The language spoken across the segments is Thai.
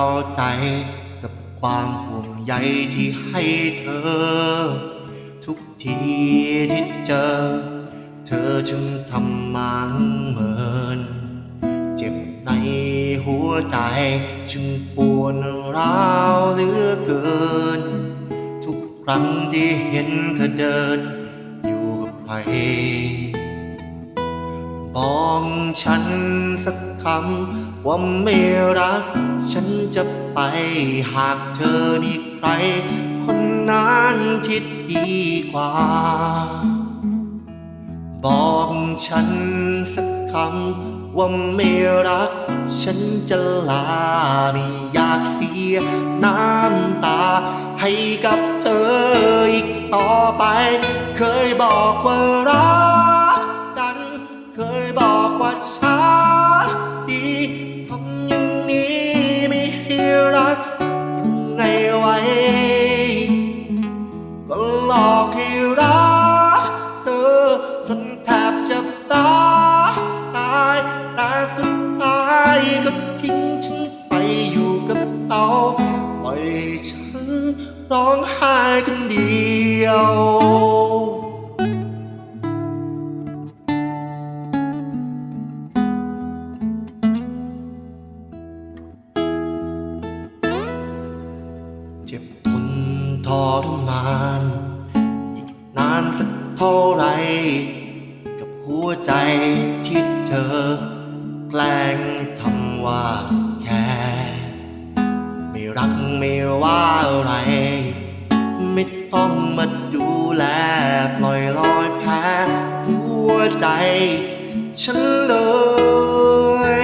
ข้าใจกับความห่วงใยที่ให้เธอ ทุกทีที่เจอ เธอจึงทำมันเหมือนเจ็บในหัวใจจึงปวดร้าวเหลือเกิน ทุกครั้งที่เห็นเธอเดิน อยู่กับใครบอกฉันสักคำว่าไม่รัก จะไปหากเธอมีใคร คนนั้นที่ดีกว่า บอกฉันสักคำว่าไม่รัก ฉันจะลาไม่อยากเสียน้ำตา ให้กับเธออีกต่อไป เคยบอกว่า ทิ้งฉันไปอยู่กับเขาปล่อยฉันร้องไห้คนเดียวเจ็บทนทรมานอีกนานสักเท่าไหรกับหัวใจที่เธอ แกล้งทำ ว่าแค่ ไม่รักไม่ว่าอะไร ไม่ต้องมาดูแลปล่อยลอยแพ้หัวใจ ฉันเล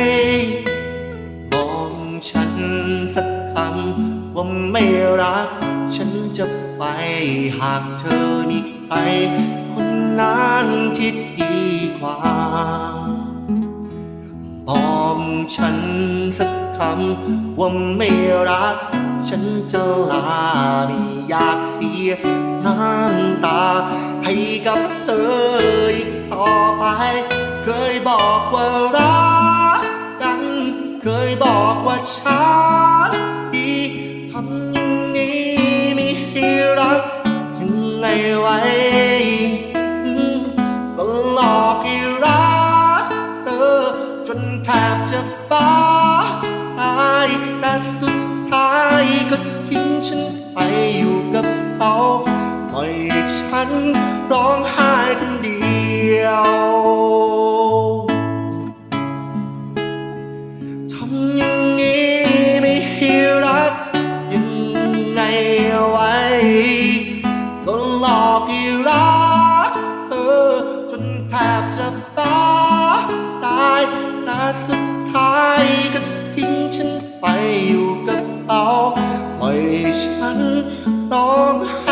ยบอกฉันสักคำว่าไม่รัก ฉันจะไปหากเธอมีใครคนนั้นที่ดีกว่าบอก ฉันสักคำว่าไม่รัก ฉันจะลาไม่อยากเสียน้ำตา ให้กับเธออีกต่อไป เคยบอกว่ารักกัน เคยบอกว่าฉัน นแทบจะบ้าตายแต่สุดท้ายก็ทิ้งฉันไปอยู่กับเขาปล่อยฉันร้องไห้คนเดียว สุดท้ายก็ทิ้งฉันไปอยู่กับเขาปล่ฉันต้องหา